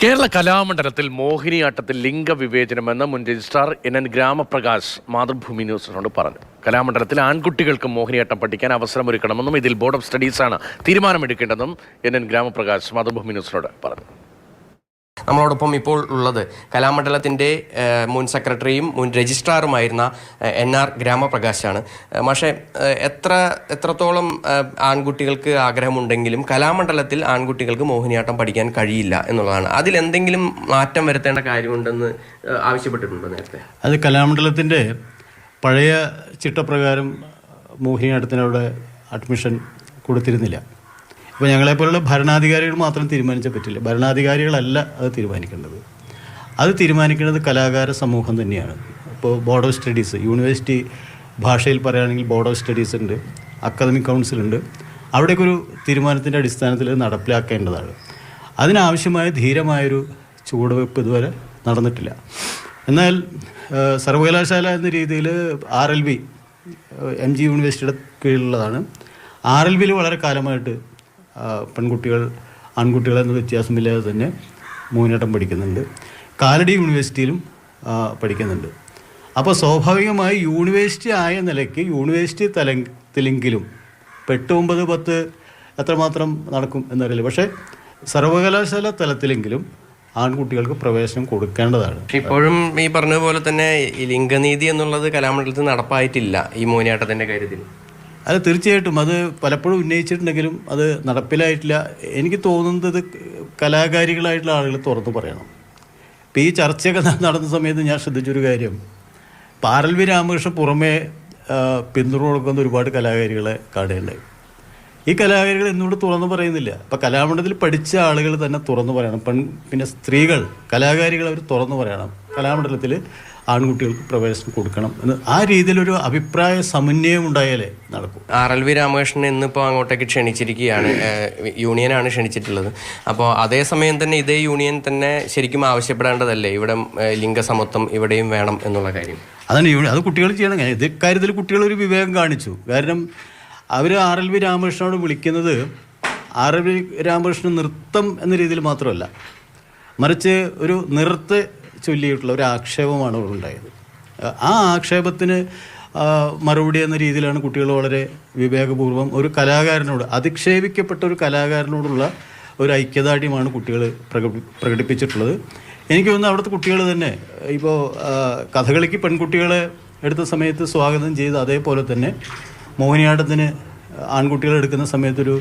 കേരള കലാമണ്ഡലത്തിൽ മോഹിനിയാട്ടത്തിൽ ലിംഗവിവേചനമെന്ന് മുൻ registrar N N Gramaprakash Mathrubhumi ന്യൂസിനോട് പറഞ്ഞു. കലാമണ്ഡലത്തിൽ ആൺകുട്ടികൾക്ക് മോഹിനിയാട്ടം പഠിക്കാൻ അവസരമൊരുക്കണമെന്നും ഇതിൽ ബോർഡ് ഓഫ് സ്റ്റഡീസാണ് തീരുമാനമെടുക്കേണ്ടതെന്നും എൻ എൻ ഗ്രാമപ്രകാശ് മാതൃഭൂമി ന്യൂസിനോട് പറഞ്ഞു. നമ്മളോടൊപ്പം ഇപ്പോൾ ഉള്ളത് കലാമണ്ഡലത്തിന്റെ മുൻ സെക്രട്ടറിയും മുൻ രജിസ്ട്രാറുമായിരുന്ന എൻ ആർ ഗ്രാമപ്രകാശാണ്. പക്ഷേ എത്ര എത്രത്തോളം ആൺകുട്ടികൾക്ക് ആഗ്രഹമുണ്ടെങ്കിലും കലാമണ്ഡലത്തിൽ ആൺകുട്ടികൾക്ക് മോഹിനിയാട്ടം പഠിക്കാൻ കഴിയില്ല എന്നുള്ളതാണ്. അതിൽ എന്തെങ്കിലും മാറ്റം വരുത്തേണ്ട കാര്യമുണ്ടെന്ന് ആവശ്യപ്പെട്ടിട്ടുണ്ടോ നേരത്തെ? അത് കലാമണ്ഡലത്തിന്റെ പഴയ ചിട്ടപ്രകാരം മോഹിനിയാട്ടത്തിനവിടെ അഡ്മിഷൻ കൊടുത്തിരുന്നില്ല. ഇപ്പോൾ ഞങ്ങളെപ്പോലുള്ള ഭരണാധികാരികൾ മാത്രം തീരുമാനിച്ചാൽ പറ്റില്ല. ഭരണാധികാരികളല്ല അത് തീരുമാനിക്കേണ്ടത്. അത് തീരുമാനിക്കേണ്ടത് കലാകാര സമൂഹം തന്നെയാണ്. ഇപ്പോൾ ബോർഡ് ഓഫ് സ്റ്റഡീസ് യൂണിവേഴ്സിറ്റി ഭാഷയിൽ പറയുകയാണെങ്കിൽ ബോർഡ് ഓഫ് സ്റ്റഡീസ് ഉണ്ട് അക്കാദമിക് കൗൺസിൽ ഉണ്ട്. അവിടേക്ക് ഒരു തീരുമാനത്തിന്റെ അടിസ്ഥാനത്തിൽ നടപ്പിലാക്കേണ്ടതാണ്. അതിനാവശ്യമായ ധീരമായൊരു ചുവടുവെപ്പ് ഇതുവരെ നടന്നിട്ടില്ല. എന്നാൽ സർവകലാശാല എന്ന രീതിയിൽ R L B M G യൂണിവേഴ്സിറ്റിയുടെ കീഴിലുള്ളതാണ്. ആർ എൽ ബിയിൽ വളരെ കാലമായിട്ട് ആ, ആൺകുട്ടികൾ എന്ന വ്യത്യാസമില്ലാതെ തന്നെ മൂന്നേട്ടം പഠിക്കുന്നുണ്ട്. കാലടി യൂണിവേഴ്സിറ്റിയിലും പഠിക്കുന്നുണ്ട്. അപ്പോൾ സ്വാഭാവികമായി യൂണിവേഴ്സിറ്റി ആയ നിലയ്ക്ക് യൂണിവേഴ്സിറ്റി തലത്തിലെങ്കിലും എട്ട് ഒമ്പത് പത്ത് എത്രമാത്രം നടക്കും എന്നറിയില്ല. പക്ഷേ സർവകലാശാല തലത്തിലെങ്കിലും ആൺകുട്ടികൾക്ക് പ്രവേശനം കൊടുക്കേണ്ടതാണ്. ഇപ്പോഴും ഈ പറഞ്ഞതുപോലെ തന്നെ ഈ ലിംഗനീതി എന്നുള്ളത് കലാമണ്ഡലത്തിൽ നടപ്പായിട്ടില്ല ഈ മോനിയാട്ടത്തിന്റെ കാര്യത്തിൽ. അത് തീർച്ചയായിട്ടും അത് പലപ്പോഴും ഉന്നയിച്ചിട്ടുണ്ടെങ്കിലും അത് നടപ്പിലായിട്ടില്ല. എനിക്ക് തോന്നുന്നത് കലാകാരികളായിട്ടുള്ള ആളുകൾ തുറന്നു പറയണം. ഇപ്പം ഈ ചർച്ചയൊക്കെ നടന്ന സമയത്ത് ഞാൻ ശ്രദ്ധിച്ചൊരു കാര്യം. പാരൽവി രാമകൃഷ്ണൻ പുറമേ പിന്തുണ കൊടുക്കുന്ന ഒരുപാട് കലാകാരികളെ കാണുകയുണ്ടായി ഈ കലാകാരികൾ എന്നോട് തുറന്നു പറയുന്നില്ല. ഇപ്പം കലാമണ്ഡലത്തിൽ പഠിച്ച ആളുകൾ തന്നെ തുറന്നു പറയണം. പെൺ പിന്നെ സ്ത്രീകൾ കലാകാരികൾ അവർ തുറന്നു പറയണം. കലാമണ്ഡലത്തിൽ ആൺകുട്ടികൾക്ക് പ്രവേശനം കൊടുക്കണം എന്ന് ആ രീതിയിലൊരു അഭിപ്രായ സമന്വയം ഉണ്ടായാലേ നടക്കും. ആർ എൽ വി രാമകൃഷ്ണൻ ഇന്നിപ്പോൾ അങ്ങോട്ടേക്ക് ക്ഷണിച്ചിരിക്കുകയാണ് യൂണിയനാണ് ക്ഷണിച്ചിട്ടുള്ളത്. അപ്പോൾ അതേസമയം തന്നെ ഇതേ യൂണിയൻ തന്നെ ശരിക്കും ആവശ്യപ്പെടേണ്ടതല്ലേ? ഇവിടെ ലിംഗസമത്വം ഇവിടെയും വേണം എന്നുള്ള കാര്യം. അതാണ് യൂണിയൻ അത് കുട്ടികൾ ചെയ്യണം. ഇത് കാര്യത്തിൽ കുട്ടികൾ ഒരു വിവേകം കാണിച്ചു. കാരണം അവർ ആർ എൽ വി രാമകൃഷ്ണനോട് വിളിക്കുന്നത് ആർ എൽ വി രാമകൃഷ്ണൻ നൃത്തം എന്ന രീതിയിൽ മാത്രമല്ല. മറിച്ച് ഒരു നൃത്ത ചൊല്ലിയിട്ടുള്ള ഒരു ആക്ഷേപമാണ് അവിടെ ഉണ്ടായത് ആ ആക്ഷേപത്തിന് മറുപടി എന്ന രീതിയിലാണ് കുട്ടികൾ വളരെ വിവേകപൂർവം ഒരു കലാകാരനോട് അധിക്ഷേപിക്കപ്പെട്ട ഒരു കലാകാരനോടുള്ള ഒരു ഐക്യദാർഢ്യമാണ് കുട്ടികൾ പ്രകടി പ്രകടിപ്പിച്ചിട്ടുള്ളത്. എനിക്ക് തോന്നുന്നു അവിടുത്തെ കുട്ടികൾ തന്നെ ഇപ്പോൾ കഥകളിക്ക് പെൺകുട്ടികളെ എടുത്ത സമയത്ത് സ്വാഗതം ചെയ്ത് അതേപോലെ തന്നെ മോഹിനിയാട്ടത്തിന് ആൺകുട്ടികളെ എടുക്കുന്ന സമയത്തൊരു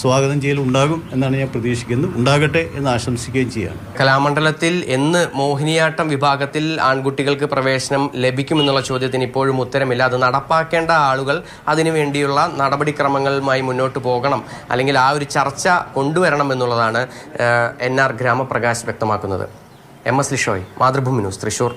സ്വാഗതം ചെയ്യൽ ഉണ്ടാകും എന്നാണ് ഞാൻ പ്രതീക്ഷിക്കുന്നത്. ഉണ്ടാകട്ടെ എന്ന് ആശംസിക്കുകയും ചെയ്യാം കലാമണ്ഡലത്തിൽ എന്ന് മോഹിനിയാട്ടം വിഭാഗത്തിൽ ആൺകുട്ടികൾക്ക് പ്രവേശനം ലഭിക്കുമെന്നുള്ള ചോദ്യത്തിന് ഇപ്പോഴും ഉത്തരമില്ല. അത് നടപ്പാക്കേണ്ട ആളുകൾ അതിനുവേണ്ടിയുള്ള നടപടിക്രമങ്ങളുമായി മുന്നോട്ട് പോകണം. അല്ലെങ്കിൽ ആ ഒരു ചർച്ച കൊണ്ടുവരണം എന്നുള്ളതാണ് എൻ ആർ ഗ്രാമപ്രകാശ് വ്യക്തമാക്കുന്നത്. M S Lishoy Mathrubhumi news Thrissur.